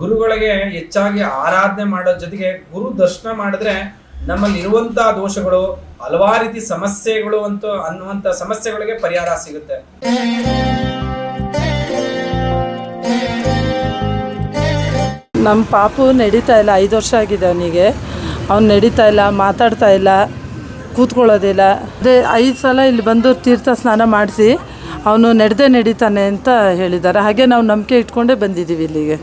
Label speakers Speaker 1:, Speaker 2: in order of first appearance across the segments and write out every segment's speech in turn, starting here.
Speaker 1: ಗುರುಗಳಿಗೆ ಹೆಚ್ಚಾಗಿ ಆರಾಧನೆ ಮಾಡೋ ಜೊತೆಗೆ ಗುರು ದರ್ಶನ ಮಾಡಿದ್ರೆ ನಮ್ಮಲ್ಲಿ ಇರುವಂತಹ ದೋಷಗಳು, ಹಲವಾರು ರೀತಿ ಸಮಸ್ಯೆಗಳು ಅಂತ ಅನ್ನುವಂತ ಸಮಸ್ಯೆಗಳಿಗೆ ಪರಿಹಾರ ಸಿಗುತ್ತೆ.
Speaker 2: ನಮ್ಮ ಪಾಪು ನಡೀತಾ ಇಲ್ಲ, ಐದು ವರ್ಷ ಆಗಿದೆ ಅವನಿಗೆ. ಅವ್ನು ನಡೀತಾ ಇಲ್ಲ, ಮಾತಾಡ್ತಾ ಇಲ್ಲ, ಕೂತ್ಕೊಳ್ಳೋದಿಲ್ಲ. ಅದೇ ಐದು ಸಲ ಇಲ್ಲಿ ಬಂದು ತೀರ್ಥ ಸ್ನಾನ ಮಾಡಿಸಿ ಅವನು ನಡೆದೇ ನಡೀತಾನೆ ಅಂತ ಹೇಳಿದ್ದಾರೆ. ಹಾಗೆ ನಾವು ನಂಬಿಕೆ ಇಟ್ಕೊಂಡೇ ಬಂದಿದ್ದೀವಿ ಇಲ್ಲಿಗೆ.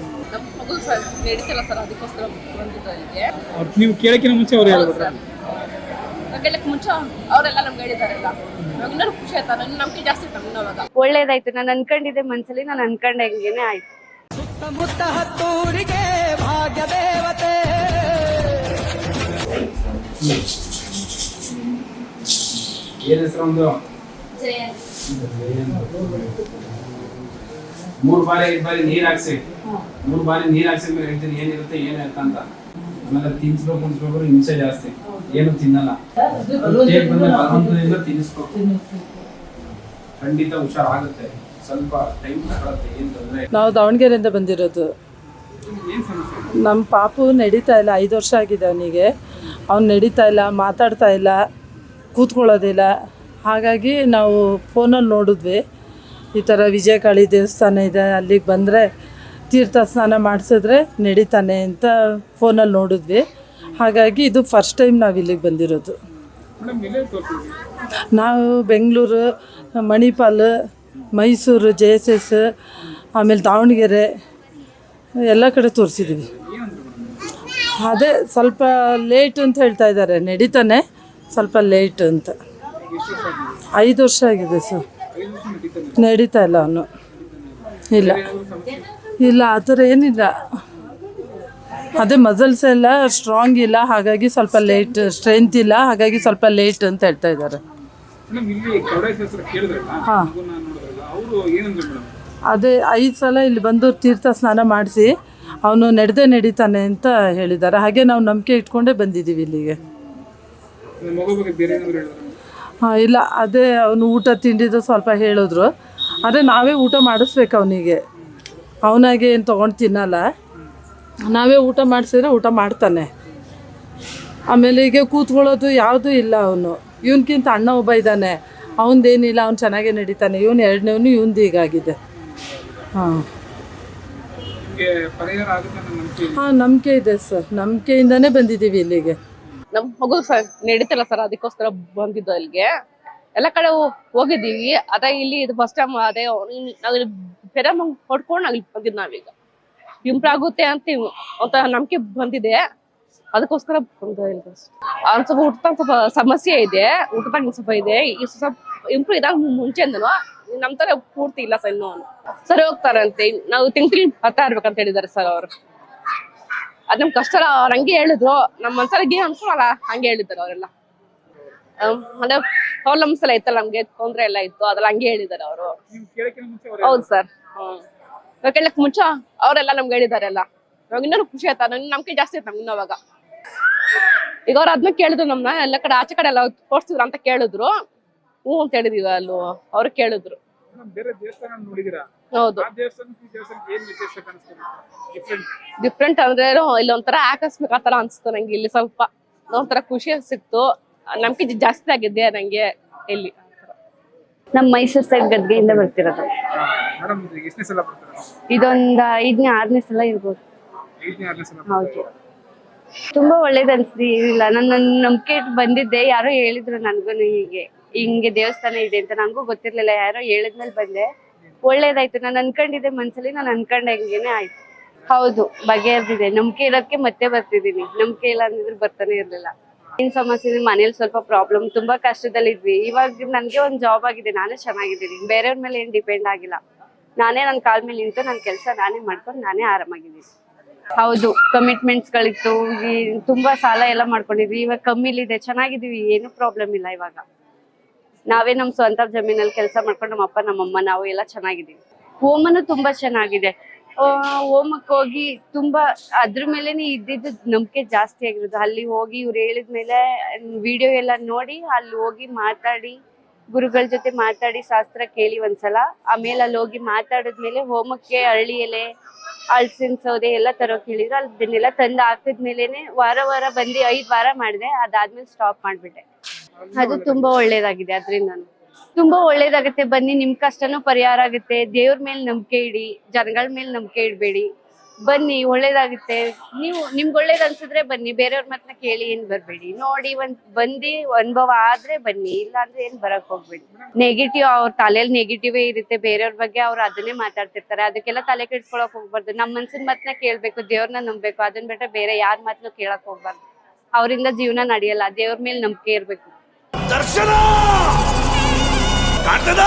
Speaker 3: ಸರ್ ನಡೀತಿಲ್ಲ ಸರ್ ಅದಕ್ಕೋಸ್ಕರ ಬಂದಿದ್ದು ಅಲ್ಲಿಗೆ
Speaker 4: ಅವ್ರು ನೀವು ಕೇಳಕ್ಕಿಂತ ಮುಂಚೆ ಅವ್ರು ಹೇಳ್ಬಿಟ್ರೆ?
Speaker 3: ಕೇಳಕ್ಕೆ ಮುಂಚೆ ಅವರೆಲ್ಲ ನಮ್ಗೆ ಹೇಳಿದಾರಲ್ಲ. ನಮ್ಗೆ ಇನ್ನೂ ಖುಷಿ ಆಯ್ತಾ ನನ್ನ ನಂಬಿಕೆ ಜಾಸ್ತಿ ಇತ್ತು ನಮ್ಗೆ ಅವಾಗ
Speaker 5: ಒಳ್ಳೇದಾಯ್ತು ನಾನು ಅನ್ಕೊಂಡಿದ್ದೆ ಮನ್ಸಲ್ಲಿ ನಾನು ಅನ್ಕೊಂಡಂಗೆನೆ ಆಯ್ತು.
Speaker 1: ಏನ್ ಹೆಸರು ಒಂದು? ಮೂರ್ ಬಾರಿ ಐದು ಬಾರಿ ನೀರ್ ಹಾಕ್ಸಿ. ಮೂರು ಬಾರಿ ನೀರ್ ಹಾಕ್ಸಿ ಮೇಲೆ ಹೇಳ್ತೀನಿ ಏನಿರುತ್ತೆ ಏನಿರುತ್ತೆ ಅಂತ ಆಮೇಲೆ ತಿನ್ಸ್ಬೇಕು ಅನ್ಸ್ಬೇಕು ಹಿಂಸೆ ಜಾಸ್ತಿ. ಏನು ತಿನ್ನಲ್ಲ. ತಿನ್ನಿಸ್ಬೇಕು. ಖಂಡಿತ ಹುಷಾರಾಗುತ್ತೆ. ಸ್ವಲ್ಪ ಟೈಮ್ ತಗೊಳತ್ತೆ ಏನ್ ತೊಂದ್ರೆ
Speaker 2: ನಾವು ದಾವಣಗೆರೆಯಿಂದ ಬಂದಿರೋದು. ನಮ್ಮ ಪಾಪು ನಡೀತಾ ಇಲ್ಲ ಐದು ವರ್ಷ ಆಗಿದೆ ಅವನಿಗೆ. ಅವ್ನು ನಡೀತಾ ಇಲ್ಲ ಮಾತಾಡ್ತಾ ಇಲ್ಲ ಕೂತ್ಕೊಳ್ಳೋದಿಲ್ಲ. ಹಾಗಾಗಿ ನಾವು ಫೋನಲ್ಲಿ ನೋಡಿದ್ವಿ. ಈ ಥರ ವಿಜಯಕಾಳಿ ದೇವಸ್ಥಾನ ಇದೆ, ಅಲ್ಲಿಗೆ ಬಂದರೆ ತೀರ್ಥ ಸ್ನಾನ ಮಾಡಿಸಿದ್ರೆ ನಡೀತಾನೆ ಅಂತ ಫೋನಲ್ಲಿ ನೋಡಿದ್ವಿ. ಹಾಗಾಗಿ ಇದು ಫಸ್ಟ್ ಟೈಮ್ ನಾವು ಇಲ್ಲಿಗೆ ಬಂದಿರೋದು. ನಾವು Bengaluru, Manipal, Mysuru, J S S, ಆಮೇಲೆ ದಾವಣಗೆರೆ, ಎಲ್ಲ ಕಡೆ ತೋರಿಸಿದ್ದೀವಿ ಅದೇ ಸ್ವಲ್ಪ ಲೇಟ್ ಅಂತ ಹೇಳ್ತಾ ಇದ್ದಾರೆ ನಡೀತಾನೆ ಸ್ವಲ್ಪ ಲೇಟ್ ಅಂತ. ಐದು ವರ್ಷ ಆಗಿದೆ ಸರ್. ನಡೀತಾ ಇಲ್ಲ ಅವನು. ಇಲ್ಲ. ಇಲ್ಲ ಆ ಥರ ಏನಿಲ್ಲ. ಅದೇ ಮಸಲ್ಸ್ ಎಲ್ಲ ಸ್ಟ್ರಾಂಗ್ ಇಲ್ಲ ಹಾಗಾಗಿ ಸ್ವಲ್ಪ ಲೇಟ್ ಸ್ಟ್ರೆಂತ್ ಇಲ್ಲ ಹಾಗಾಗಿ ಸ್ವಲ್ಪ ಲೇಟ್ ಅಂತ ಹೇಳ್ತಾ ಇದ್ದಾರೆ. ಹಾಂ. ಅದೇ ಐದು ಸಲ ಇಲ್ಲಿ ಬಂದು ತೀರ್ಥ ಸ್ನಾನ ಮಾಡಿಸಿ ಅವನು ನಡೆದೇ ನಡೀತಾನೆ ಅಂತ ಹೇಳಿದ್ದಾರೆ. ಹಾಗೆ ನಾವು ನಂಬಿಕೆ ಇಟ್ಕೊಂಡೇ ಬಂದಿದ್ದೀವಿ ಇಲ್ಲಿಗೆ. ಇಲ್ಲ ಅದೇ ಅವನು ಊಟ ತಿಂಡಿದು ಸ್ವಲ್ಪ ಹೇಳಿದ್ರು. ಆದರೆ ನಾವೇ ಊಟ ಮಾಡಿಸ್ಬೇಕು ಅವನಿಗೆ. ಅವನಾಗೆ ಏನು ತೊಗೊಂಡು ತಿನ್ನಲ್ಲ. ನಾವೇ ಊಟ ಮಾಡಿಸಿದ್ರೆ ಊಟ ಮಾಡ್ತಾನೆ. ಆಮೇಲೆ ಈಗ ಕೂತ್ಕೊಳ್ಳೋದು ಯಾವುದೂ ಇಲ್ಲ ಅವನು. ಇವನ್ಕಿಂತ ಅಣ್ಣ ಒಬ್ಬ ಇದ್ದಾನೆ. ಅವನದೇನಿಲ್ಲ ಅವ್ನು ಚೆನ್ನಾಗೇ ನಡೀತಾನೆ. ಇವನು ಎರಡನೇವನು ಇವಂದು ಹೀಗಾಗಿದೆ. ಹಾಂ. ಹಾಂ ನಂಬಿಕೆ ಇದೆ ಸರ್. ನಂಬಿಕೆಯಿಂದನೇ ಬಂದಿದ್ದೀವಿ ಇಲ್ಲಿಗೆ.
Speaker 3: ನಮ್ಮ ಮಗು ಸರ್ ನಡೀತಲ್ಲ ಸರ್, ಅದಕ್ಕೋಸ್ಕರ ಬಂದಿದ್ದು ಅಲ್ಲಿಗೆ. ಎಲ್ಲ ಕಡೆ ಹೋಗಿದ್ದೀವಿ. ಅದೇ ಇಲ್ಲಿ ಇದು ಫಸ್ಟ್ ಟೈಮ್ ಅದೇ ನಾವು ಇಲ್ಲಿ ಬೇರೆ ಹೊಡ್ಕೊಂಡು ಅಲ್ಲಿ ಬಂದಿದ್ ನಾವೀಗ. ಇಂಪ್ರೂವ್ ಆಗುತ್ತೆ ಅಂತ ಅಂತ ನಂಬಿಕೆ ಬಂದಿದೆ. ಅದಕ್ಕೋಸ್ಕರ ಅವ್ನ್ ಸ್ವಲ್ಪ ಊಟದ ಸ್ವಲ್ಪ ಸಮಸ್ಯೆ ಇದೆ. ಊಟದಾಗ ಒಂದ್ ಸ್ವಲ್ಪ ಇದೆ. ಈ ಸ್ವಲ್ಪ ಇಂಪ್ರೂವ್ ಇದಾಗ ಮುಂಚೆಯಿಂದನು, ನಮ್ ತರ ಪೂರ್ತಿ ಇಲ್ಲ ಸರ್ ಇನ್ನೂ. ಸರಿ, ಹೋಗ್ತಾರಂತೆ. ನಾವು ತಿಂಗ್ಳು ಬರ್ತಾ ಇರ್ಬೇಕಂತ ಹೇಳಿದಾರೆ ಸರ್ ಅವರು. ಅದ್ ನಮ್ ಕಷ್ಟ ಅವ್ರ ಹಂಗೆ ಹೇಳಿದ್ರು. ನಮ್ಮ ಮನ್ಸಲ್ಲಿ ಏನ್ ಅನ್ಕೊಳಲ್ಲ ಹಂಗೆ ಹೇಳಿದ್ದಾರೆ ಅವರೆಲ್ಲ. ಅಂದ್ರೆ ಪ್ರಾಬ್ಲಮ್ಸ್ ಎಲ್ಲ ಇತ್ತಲ್ಲ ನಮ್ಗೆ ತೊಂದ್ರೆ ಎಲ್ಲ ಇತ್ತು ಅದೆಲ್ಲ ಹಂಗೆ ಹೇಳಿದ್ದಾರೆ ಅವರು. ಹೌದು ಸರ್. ಹ್ಮ್. ಕೇಳಕ್ ಮುಂಚೆ ಅವರೆಲ್ಲ ನಮ್ಗೆ ಹೇಳಿದ್ದಾರೆ ಎಲ್ಲ. ನಮ್ಗೆ ಇನ್ನೂ ಖುಷಿ ಆಯ್ತಾ ನನ್ ನಂಬಿಕೆ ಜಾಸ್ತಿ ಆಯ್ತು ನಮ್ಗೆ ಅವಾಗ ಈಗ ಅವ್ರು ಅದನ್ನ ಕೇಳಿದ್ರು ನಮ್ನ ಎಲ್ಲ ಕಡೆ ಆಚೆ ಕಡೆ ಎಲ್ಲ ತೋರ್ಸಿದ್ರು ಅಂತ ಕೇಳಿದ್ರು. ಹ್ಞೂ ಅಂತ ಹೇಳಿದೀವಿ ಅಲ್ಲೂ ಅವ್ರು ಕೇಳಿದ್ರು. ಹೌದು.
Speaker 4: ಡಿಫ್ರೆಂಟ್
Speaker 3: ಡಿಫ್ರೆಂಟ್ ಅಂದ್ರೆ ಇಲ್ಲಿ ಒಂಥರ ಆಕಸ್ಮಿಕ ಆತರ ಅನ್ಸ್ತು ನಂಗೆ ಇಲ್ಲಿ ಸ್ವಲ್ಪ. ಒಂಥರ ಖುಷಿ ಅನ್ಸಿತ್ತು. ನಮ್ಗೆ ಜಾಸ್ತಿ ಆಗಿದೆ ನಂಗೆ ಇಲ್ಲಿ.
Speaker 5: ನಮ್ ಮೈಸೂರ್ ಸೈಡ್ ಗದ್ಗೆಯಿಂದ ಬರ್ತಿರೋದು.
Speaker 4: ಇದೊಂದ್ ಎಷ್ಟನೇ ಸಲ ಬರ್ತಾರೆ?
Speaker 5: ಇದೊಂದು ಐದನೇ ಆರನೇ ಸಲ ಇರ್ಬೋದು. ಹೌದು. ತುಂಬಾ ಒಳ್ಳೇದ್ ಇಲ್ಲ ನಾನು ನನ್ನ ನಂಬಿಕೆ ಇಟ್ಟು ಬಂದಿದ್ದೆ. ಯಾರೋ ಹೇಳಿದ್ರು ನನ್ಗೂ ಹೀಗೆ. ಹಿಂಗೆ ದೇವಸ್ಥಾನ ಇದೆ ಅಂತ. ನನಗೂ ಗೊತ್ತಿರ್ಲಿಲ್ಲ. ಯಾರೋ ಹೇಳಿದ್ಮೇಲೆ ಬಂದೆ. ಒಳ್ಳೇದಾಯ್ತು. ನಾನು ಅನ್ಕೊಂಡಿದ್ದೆ ಮನ್ಸಲ್ಲಿ, ನಾನು ಅನ್ಕೊಂಡಂಗೆನೆ ಆಯ್ತು. ಹೌದು, ಬಗೆಹರ್ದಿದೆ. ನಂಬಿಕೆ ಇರೋದಕ್ಕೆ ಮತ್ತೆ ಬರ್ತಿದ್ದೀನಿ. ನಂಬಿಕೆ ಇಲ್ಲ ಅಂದಿದ್ರೆ ಬರ್ತಾನೆ ಇರ್ಲಿಲ್ಲ. ಏನ್ ಸಮಸ್ಯೆ ಮನೇಲಿ ಸ್ವಲ್ಪ ಪ್ರಾಬ್ಲಮ್ ತುಂಬಾ ಕಷ್ಟದಲ್ಲಿದ್ವಿ. ಇವಾಗ ನನ್ಗೆ ಒಂದ್ ಜಾಬ್ ಆಗಿದೆ. ನಾನೇ ಚೆನ್ನಾಗಿದ್ದೀನಿ. ಬೇರೆಯವ್ರ ಮೇಲೆ ಏನ್ ಡಿಪೆಂಡ್ ಆಗಿಲ್ಲ. ನಾನೇ ನನ್ನ ಕಾಲ್ ಮೇಲೆ ನಿಂತು ನನ್ನ ಕೆಲಸ ನಾನೇ ಮಾಡ್ಕೊಂಡು ನಾನೇ ಆರಾಮಾಗಿದ್ದೀನಿ. ಹೌದು ಕಮಿಟ್ಮೆಂಟ್ಸ್ ಗಳಿತ್ತು. ತುಂಬಾ ಸಾಲ ಎಲ್ಲ ಮಾಡ್ಕೊಂಡಿದ್ವಿ. ಇವಾಗ ಕಮ್ಮಿಲಿದೆ ಚೆನ್ನಾಗಿದೀವಿ ಏನು ಪ್ರಾಬ್ಲಮ್ ಇಲ್ಲ ಇವಾಗ. ನಾವೇ ನಮ್ ಸ್ವಂತ ಜಮೀನಲ್ಲಿ ಕೆಲಸ ಮಾಡ್ಕೊಂಡು ನಮ್ಮ ಅಪ್ಪ ನಮ್ಮಮ್ಮ, ನಾವು ಎಲ್ಲ ಚೆನ್ನಾಗಿದ್ದೀವಿ. ಹೋಮನು ತುಂಬಾ ಚೆನ್ನಾಗಿದೆ. ಹೋಮಕ್ಕೆ ಹೋಗಿ ತುಂಬಾ ಅದ್ರ ಮೇಲೆನೆ ಇದ್ದಿದ್ದು ನಂಬಿಕೆ ಜಾಸ್ತಿ ಆಗಿರೋದು. ಅಲ್ಲಿ ಹೋಗಿ ಇವ್ರು ಹೇಳಿದ್ಮೇಲೆ ವಿಡಿಯೋ ಎಲ್ಲ ನೋಡಿ ಅಲ್ಲಿ ಹೋಗಿ ಮಾತಾಡಿ, ಗುರುಗಳ ಜೊತೆ ಮಾತಾಡಿ ಶಾಸ್ತ್ರ ಕೇಳಿ ಒಂದ್ಸಲ. ಆಮೇಲೆ ಅಲ್ಲಿ ಹೋಗಿ ಮಾತಾಡಿದ್ಮೇಲೆ ಹೋಮಕ್ಕೆ ಹಳ್ಳಿ ಎಲೆ ಹಳ್ಸಿನ ಸೌದೆ ಎಲ್ಲ ತರೋಕ್ ಹೇಳಿದ್ರು. ಅದನ್ನೆಲ್ಲ ತಂದು ಹಾಕಿದ್ಮೇಲೆನೆ ವಾರ ವಾರ ಬಂದು ಐದ್ ವಾರ ಮಾಡಿದೆ. ಅದಾದ್ಮೇಲೆ ಸ್ಟಾಪ್ ಮಾಡ್ಬಿಟ್ಟೆ. ಅದು ತುಂಬಾ ಒಳ್ಳೇದಾಗಿದೆ ಅದರಿಂದ ತುಂಬಾ ಒಳ್ಳೇದಾಗುತ್ತೆ, ಬನ್ನಿ, ನಿಮ್ ಕಷ್ಟನೂ ಪರಿಹಾರ ಆಗುತ್ತೆ. ದೇವ್ರ ಮೇಲೆ ನಂಬಿಕೆ ಇಡಿ, ಜನಗಳ ಮೇಲೆ ನಂಬಿಕೆ ಇಡಬೇಡಿ. ಬನ್ನಿ, ಒಳ್ಳೇದಾಗುತ್ತೆ. ನೀವು, ನಿಮ್ಗೆ ಒಳ್ಳೇದ್ ಅನ್ಸಿದ್ರೆ ಬನ್ನಿ, ಬೇರೆಯವ್ರ ಮಾತನ್ನ ಕೇಳಿ ಏನ್ ಬರ್ಬೇಡಿ. ನೋಡಿ, ಒಂದ್, ಬಂದಿ, ಅನುಭವ ಆದ್ರೆ ಬನ್ನಿ ಇಲ್ಲ ಅಂದ್ರೆ ಏನ್ ಬರಕ್ ಹೋಗ್ಬೇಡಿ. ನೆಗೆಟಿವ್ ಅವ್ರ ತಲೆಯಲ್ಲಿ ನೆಗೆಟಿವೇ ಇರುತ್ತೆ, ಬೇರೆಯವ್ರ ಬಗ್ಗೆ ಅವ್ರು ಅದನ್ನೇ ಮಾತಾಡ್ತಿರ್ತಾರೆ. ಅದಕ್ಕೆಲ್ಲ ತಲೆ ಕೆಡ್ಸ್ಕೊಳಕ್ ಹೋಗ್ಬಾರ್ದು. ನಮ್ಮ ಮನ್ಸಿನ ಮಾತನ್ನ ಕೇಳ್ಬೇಕು ದೇವ್ರನ್ನ ನಂಬ್ಬೇಕು. ಅದನ್ ಬಿಟ್ರೆ ಬೇರೆ ಯಾರ ಮಾತನ್ನು ಕೇಳಕ್ ಹೋಗ್ಬಾರ್ದು. ಅವರಿಂದ ಜೀವನ ನಡೆಯಲ್ಲ, ದೇವ್ರ ಮೇಲೆ ನಂಬಿಕೆ ಇರ್ಬೇಕು.
Speaker 6: ದರ್ಶನ ಕಾಣ್ತದ